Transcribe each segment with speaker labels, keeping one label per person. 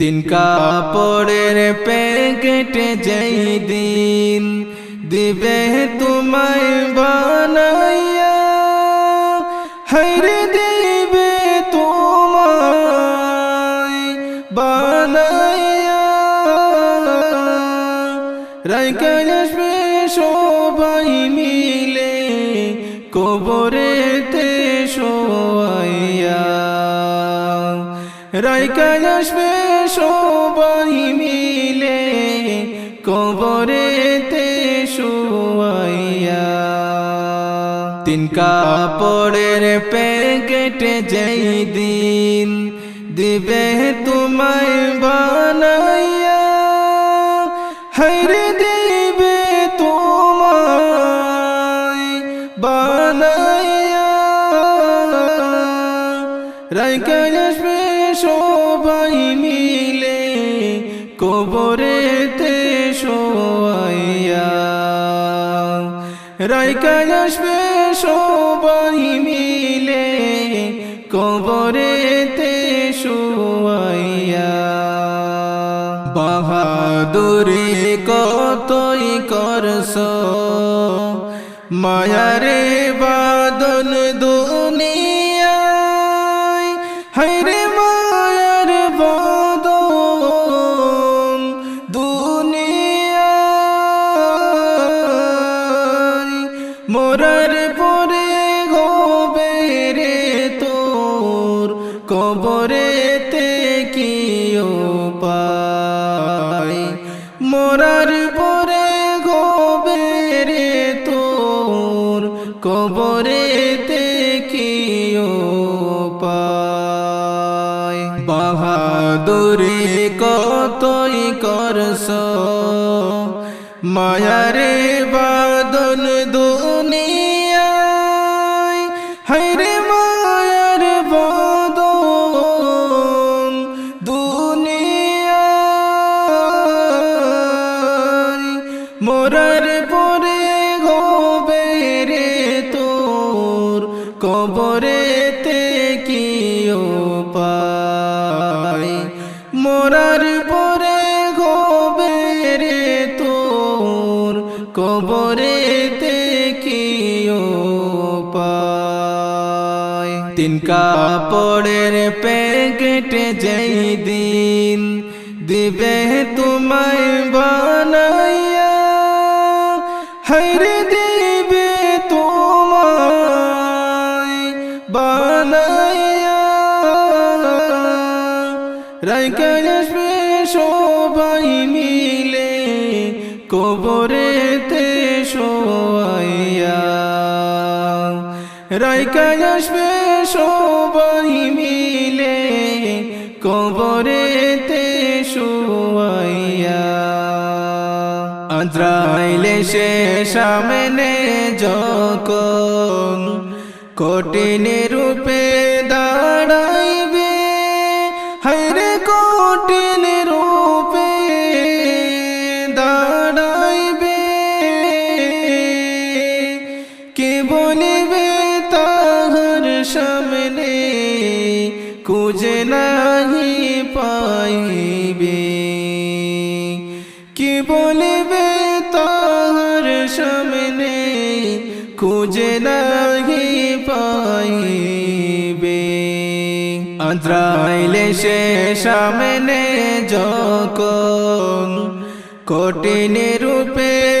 Speaker 1: তিন কাপড়ের প্যাকেটে যেই দিন দিবে তোমায় বানাইয়া হাইরে দিবে তোমায় বানাইয়া। রাইকায় আসবে সবাই মিলে কবরেতে রাইকায় আসবে সবাই মিলে কবরেতে শুয়াইয়া। তিন কাপড়ের প্যাকেটে যেই দিন দিবে তোমায় বানাইয়া। রাইকায় আসবে সবাই মিলে কবরেতে শুয়াইয়া। বাহাদুরি কতই করস মায়ারে মায়ারে বাদন দুনিয়ায় কাপড়ের প্যাকেটে যেই দিন দিবে তোমায় বানাইয়া হাইরে দিবে তোমায় বানাইয়া। আসবে সবাই মিলে কবরেতে শোয়াইয়া। রাইকায় আসবে সবাই মিলে কবরেতে শুয়াইয়া। আদ্রাইলে সে সামনে যখন কঠিন আদ্রাইলে সে সামনে যখন কঠিন রূপে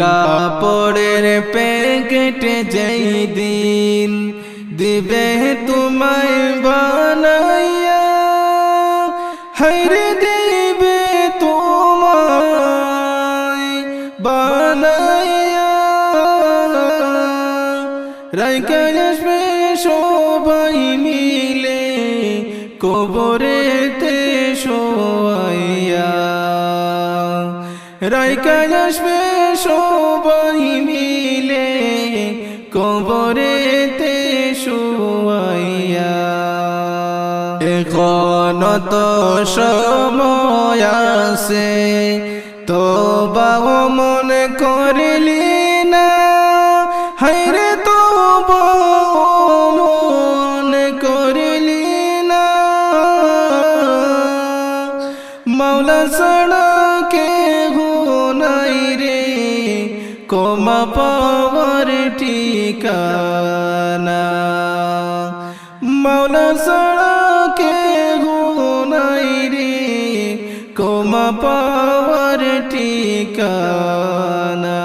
Speaker 1: কাপড়ের প্যাকেটে যেই দিন দিবে তোমায় বানাইয়া হাইরে দিবে তোমায় বানাইয়া। আসবে সবাই মিলে কবরেতে রাইকায় আসবে সবাই মিলে কবরেতে শুয়াইয়া। এখন তো সময় আছে তো বাবা মনে করলি কমা পাওয়ার ঠিকানা। মাওলা সড়কে নাই রে, কমা পাওয়ার ঠিকানা।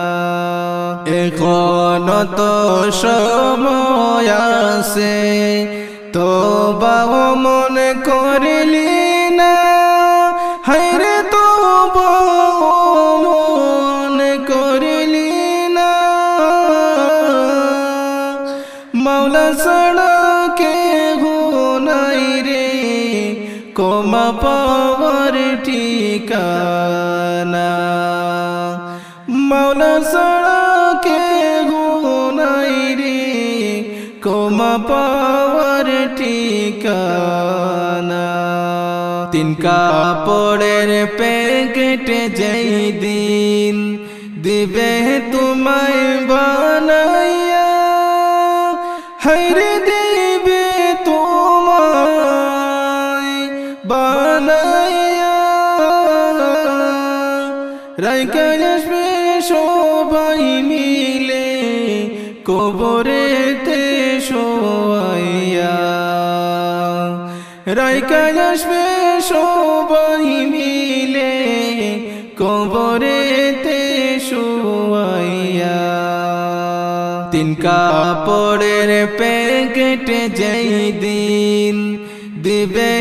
Speaker 1: এখন তো সময় আছে তো বাবু মনে করলি কমা পাওয়ার ঠিকানা। মাওলা সড়কে নাই রে, কমা পাওয়ার ঠিকানা। তিন কাপড়ের প্যাকেটে যেই দিন দিবে তোমায় বানাইয়া রাইকা আসবে সবাই মিলে কবরেতে শুয়াইয়া। তিন কাপড়ের প্যাকেটে যেই দিন দিবে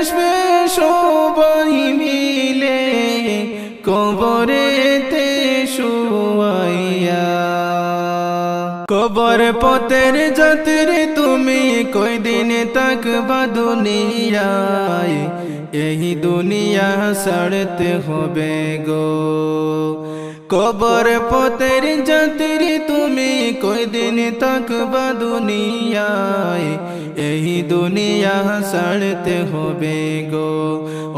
Speaker 1: আসবে সবাই মিলে কবরেতে শোয়াইয়া। কবর পতের যাত্রে তুমি কই দিন তক দুনিয়ায়? এই দুনিয়া সড়তে হবে গো। কবর পতের যাত্রে তুমি কই দিন তক দুনিয়ায়? এই দুনিয়া সড়তে হবে গো।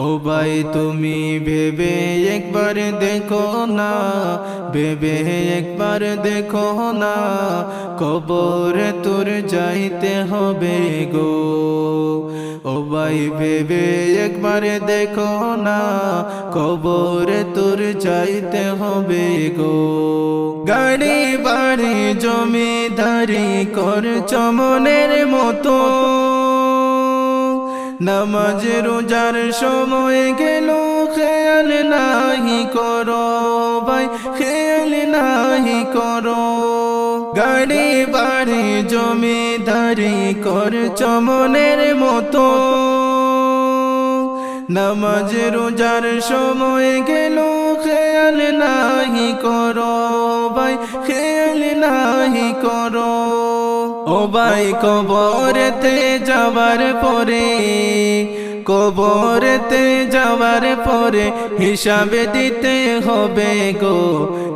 Speaker 1: ও ভাই, তুমি ভেবে একবার দেখো না, ভেবে একবার দেখো না, কবর তোর যাইতে হবে গো। ও ভাই, ভেবে একবার দেখো না, কবর তোর যাইতে হবে গো। গাড়ি বাড়ি জমিদারি কর চমনের মতো। নামাজ রোজার সময় গেল, খেয়াল নাহি করো ভাই, খেয়াল নাহি করো। গাড়ি বাড়ি জমিদারি কর চমনের মতো। নামাজ রোজার সময় গেল খেয়াল নাহি করো ভাই খেয়াল নাহি করো। ও ভাই কবরেতে যাবার পরে কবরেতে যাবার পরে হিসাবে দিতে হবে গো।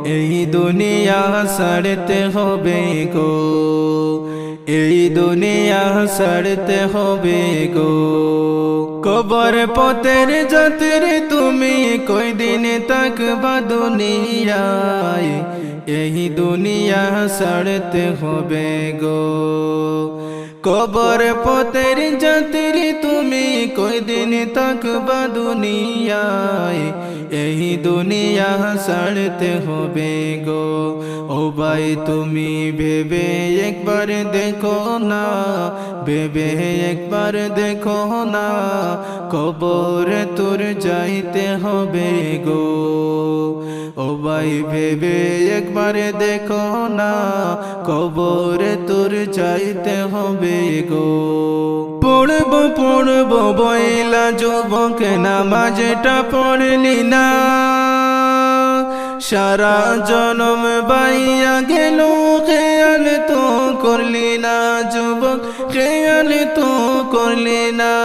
Speaker 1: এই দুনিয়া সারতে হবে গো। এই দুনিয়া সারতে হবে গো। কবর পতের যাত্রে তুমি কই দিন তক বা দুনিয়ায়? এই দুনিয়া সারতে হবে গো। কবর পতের যাত্রে তুমি কই দিন তক বা দুনিয়ায়, এই দুনিয়া সারতে হবে গো। ও ভাই, তুমি ভেবে একবার দেখো না, ভেবে একবার দেখো না, কবর তোর যাইতে হবে গো। ও ভাই ভেবে একবারে দেখো না, কবর তোর যাইতে হবে গো। পড়ব পড়ব, বইলা যুবক, নামাজটা পড়লি না। সারা জনম বাইয়া গেল, খেয়াল তো করলি না যুবক, খেয়াল তো করলি না।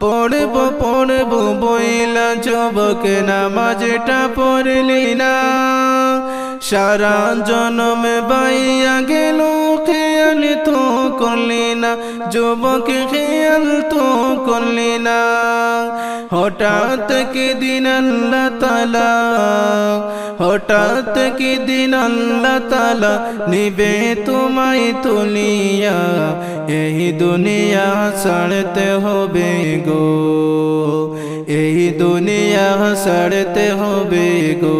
Speaker 1: পড়ব পড়ব, বইলা যুবক নামাজটা পড়লি না। সারা জনম বাইয়া গেল, খেয়াল তো করলি না। যুবক খেয়াল তো করলি না। হঠাৎ কি দিন আল্লাহ তালা হঠাৎ কি দিন আল্লাহ তালা নিবে তোমায় তুলিয়া। এই দুনিয়া ছাড়তে হবে গো। এই দুনিয়া ছাড়তে হবে গো।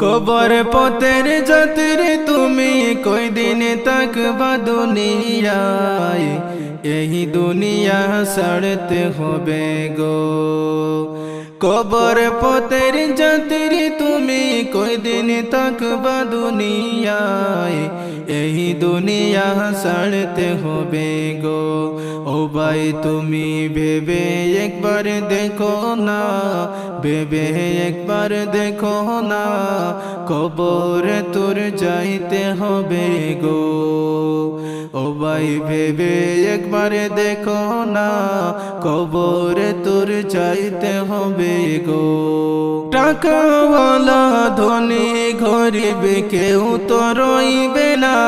Speaker 1: কবর পথের যাত্রে তুমি কই দিন তাকবা দুনিয়ায়? এই দুনিয়া সারতে হবে গো। কবর পথের যাত্রী তুমি কই দিন তাকবা দুনিয়ায়? এই দুনিয়া ছাড়তে হবে গো। ও ভাই, তুমি ভেবে একবার দেখো না, ভেবে একবার দেখো না, কবর তোর যাইতে হবে গো। ভাই ভেবে একবার দেখো না, কবর তোর যাইতে হবে গো। টাকাওয়ালা ধনী গরিব কেউ তো রইবে না।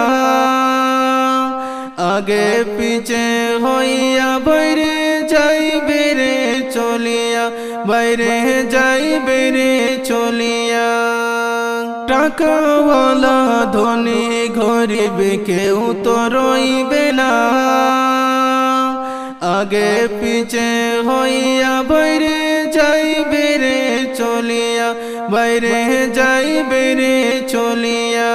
Speaker 1: আগে পিছে হইয়া বাইরে যাইবে রে চলিয়া, বাইরে যাইবে রে চলিয়া। টাকাওয়ালা ধনী গরিব কেউ তো রইবে না। আগে পিছে হইয়া বাইরে যাইবে রে চলিয়া, বাইরে যাইবে রে চলিয়া।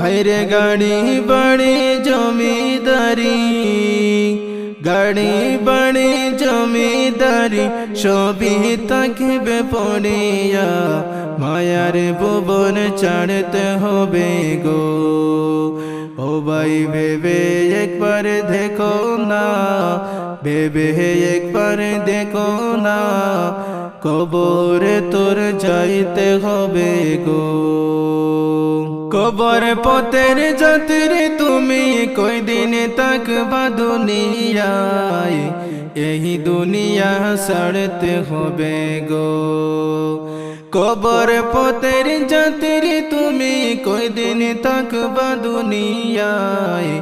Speaker 1: হাইরে গাড়ি বাড়ি জমিদারি, গাড়ি বাড়ি জমিদারি সবই তাকিবে পড়িয়া। মায়ার ভুবন ছাড়তে হবে গো। ও ভাই, ভেবে একবার দেখো না, ভেবে একবার দেখো না, কবরে তোর যাইতে হবে গো। কবর পথের যাত্রী তুমি কই দিন তাকবা দুনিয়ায়? এই দুনিয়া ছাড়তে হবে গো। কবর পথের যাত্রী তুমি কই দিন তাকবা দুনিয়ায়?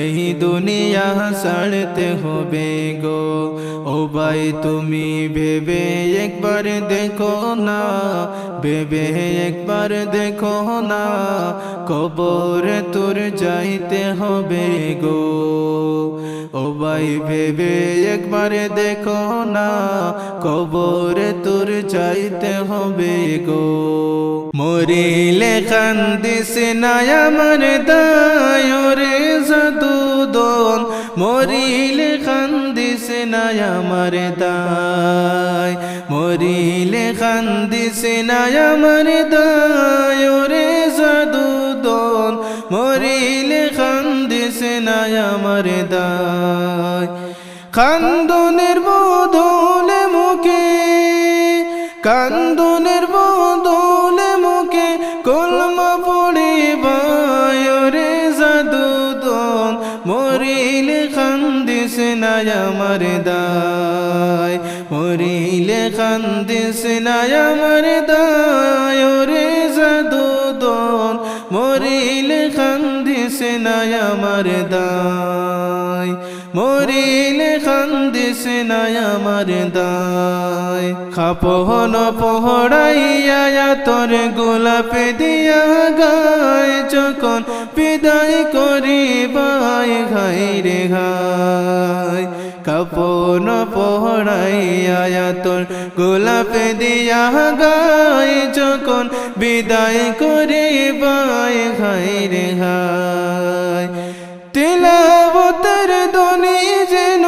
Speaker 1: এই দুনিয়া ছাড়তে হবে গো। ও ভাই, তুমি ভেবে একবার দেখো না, ভেবে একবার দেখো না, কবর তোর যাইতে হবে গো। ও ভাই ভেবে একবার দেখো না, কবর তোর যাইতে হবে গো। মরিলে কান্দিস নাই আমার দায় রে জাদুদন মরিলে কান্দিস নাই আমার দায়, মরিলে কান্দিস নাই আমার দায় রে জাদুদন মরিলে কান্দিস আমার দায় কান্দনের বদলে মুখে, কান্দনের বদলে মুখে কলমা পড়ে বায়রে জাদুদন মরিলে কান্দিস আমার দায়। মরিলে কান্দিস নাই আমার দায় রে জাদুদন মরিলে কান্দিস আমার দায়। কান্দিস নাই আমার দায়। খাপহন পহড়াইয়া তোর গোলাপ দিয়া গায়। যখন বিদায় করি বাই ঘাই। রে ঘাই কাপন পহড়াইয়া তোর গোলাপ দিয়া গায়। যখন বিদায় করি বাই ঘাই। রে ঘাই তিলাবতের দনি যেন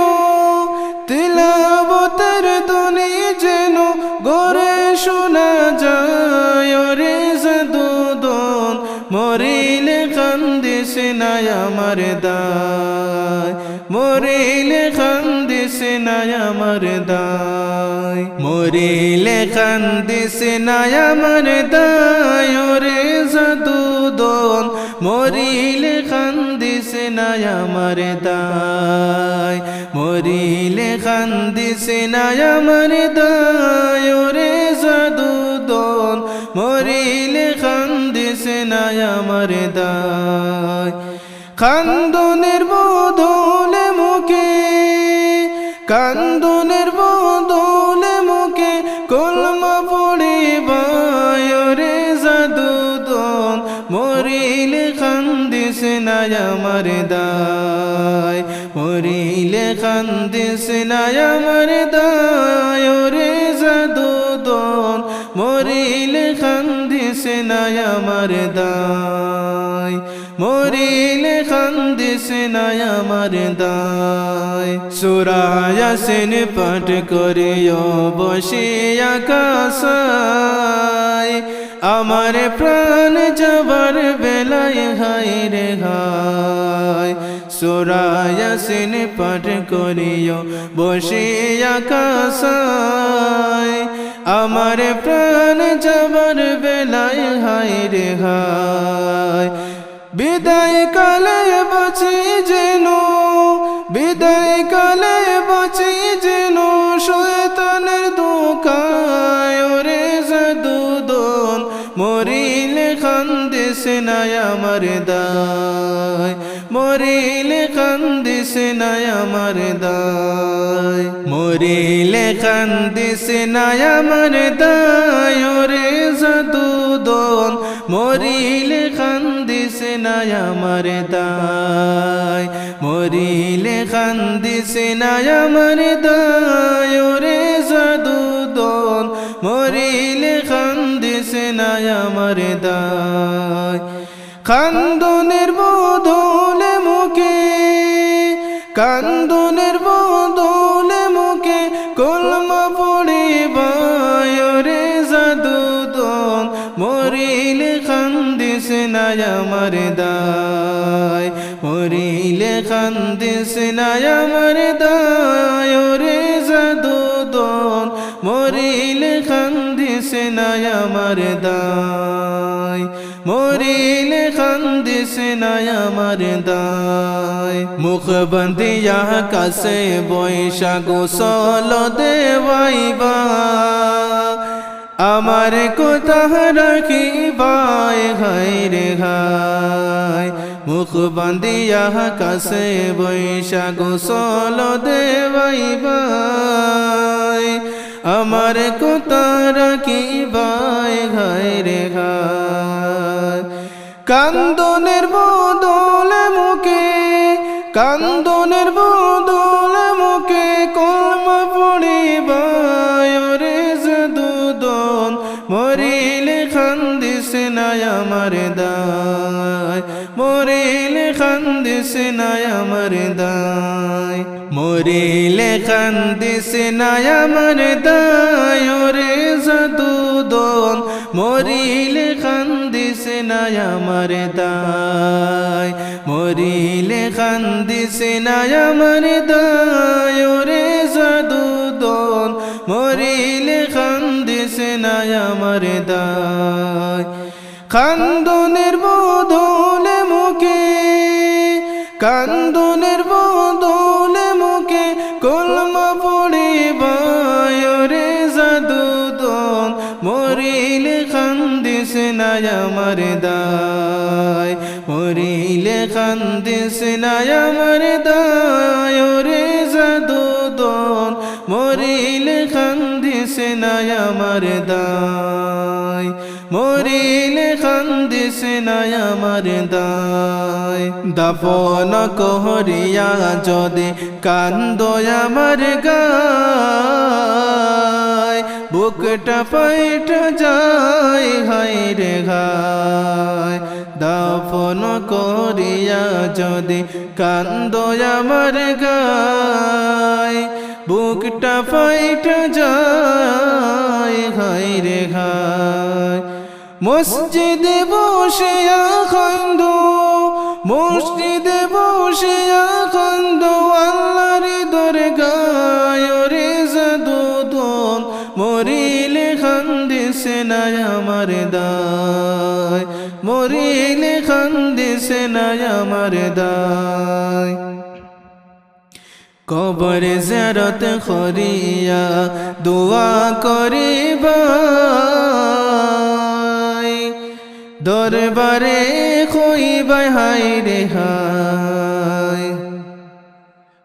Speaker 1: শোনা যায় রে জাদুদন মরিলে কান খান্দিস নাই আমার দায়, মরিলে খান্দিস নাই আমার দায়, মরিলে খান্দিস নাই আমার দায়, ওরে জাদুদন মরিলে খান্দিস নাই আমার দায়। মরিলে কান্দিছে নাই আমার দায় ওরে জাদুদন মরিলে কান্দিছে নাই আমার দায়। কান্দনের বদলে মুখে, কান্দনের খান্দিস নাই আমার দায় ওরে জাদুদন। মরিলে খান্দিস নাই আমার দায়। মরিলে খান্দিস নাই আমার দায়। সুরায়াসিন পাঠ করিও বসিয়া কাসায় আমার প্রাণ যাবার বেলায় হাই রে হায়। সুরায়াসিন পাঠ করিও বসিয়া কাসায় আমার প্রাণ যাবার বেলায় হাই রে হায়। বিদায় কালে বাঁচি যেন, বিদায় কালে বাঁচি যেন শয়তানের দোকায় ওরে জাদুদন মরিলে নাই আমার দায়। মরিলে খান্দিস নাই আমার দায়। মরিলে খান্দিস নাই আমার দায়, ওরে জাদুদন মরিলে খান্দিস নাই আমার দায়। মরিলে খান্দিস নাই আমার দায়, ওরে জাদুদন মরিলে খান্দিস নাই আমার দায়। কান্দনের মুখে কান্দনের বদলে মুখে কলমা পড়ে বায়রে জাদুদন মরিলে খান্দিস নাই আমার দায়। মরিলে খান্দিস নাই আমার দায় ওরে জাদুদন মরিলে খান্দিস আমার দায়। খান্দিস নাই আমার দায় মুখ বন্দিয়া কাছে বৈশাখ সল দেওয়াইবা আমার কোথা রাখি বাই হাই রে হাই মুখ বান্দিয়া কাছে বৈশাখ সল দেওয়াইবাই আমার কোথা রাখি বাই হাই রে হাই কান্দনের বদলে মুখে, কান্দনের বদলে মুখে কলম পড়িবায় রে জাদুদন মরিলে খান্দিস নাই আমার দায়, মরিলে খান্দিস নাই আমার দায়, মরিলে খান্দিস নাই আমার দায় রে জাদুদন মরিলে খান্দিস নাই আমার দায়, মরিলে খান্দিস নাই আমার দায় রে জাদুদন মরিলে খান্দিস নাই আমার দায়। কান্দনের বদলে মুখে, কান্দনের বদলে নাই আমার দায়। মরিলে খান্দিস নাই আমার দায়। রে জাদুদন মরিলে খান্দিস নাই আমার দায়। মরিলে খান্দিস নাই আমার দায়। দাপন কহরিয়া যদি কান্দ আমার গায়। বুকটা পাইটা যায় হাই রে ঘায়। দাফন করিয়া যদি কান্দ আমার গায়, বুকটা পাইটা যায় হাই রে ঘায়। মসজিদে বসে খন্দ মসজিদে বসিয়া খন্দ আল্লাহর দরগায় রে খান্দিসে নাই আমার দায়। মরিলে খান্দিসে নাই আমার দায়। কবর জরত খরিয়া দোয়া করিবা দরবারে খইবাই হাই রে হাই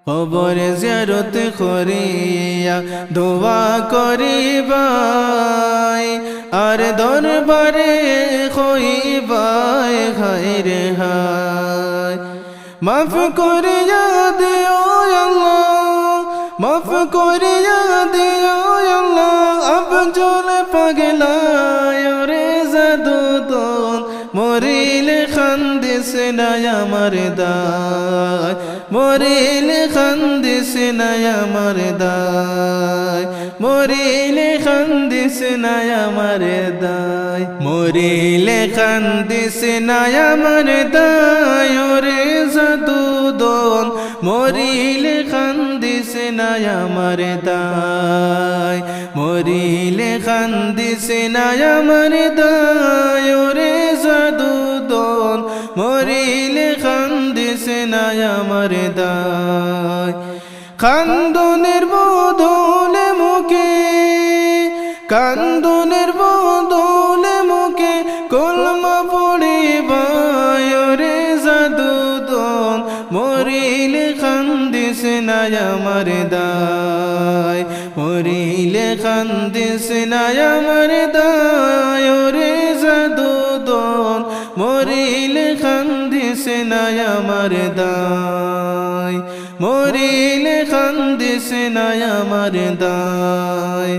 Speaker 1: কবর জিয়ারত করিয়া দোয়া করিবাই, আর দরবারে খইবাই হাই রে হাই। মাফ করিয়া দিও মাফ করিয়া দিও আল্লাহ আবজল পাগলায় রে জাদুদন, মরিলে খান্দিস নাই আমার দায়। মরিলে খান্দিস নাই আমার দায়। মরিলে খান্দিস নাই আমার দায়। মরিলে খান্দিস নাই আমার দায়। রে জাদুদন মরিলে খান্দিস নাই আমার দায়। মরিলে খান্দিস নাই আমার দায়। রে জাদুদন দায় খান্দনের বদলে মুখে, কান্দনের বদলে মুখে কলমা পড়ে রে জাদুদন মরিলে খান্দিস নাই আমার দায়। মরিলে খান্দিস নাই আমার দায় রে জাদুদন মরিলে খান্দিস নাই আমার দায়। মরিলে খান্দিস নাই আমার দায়।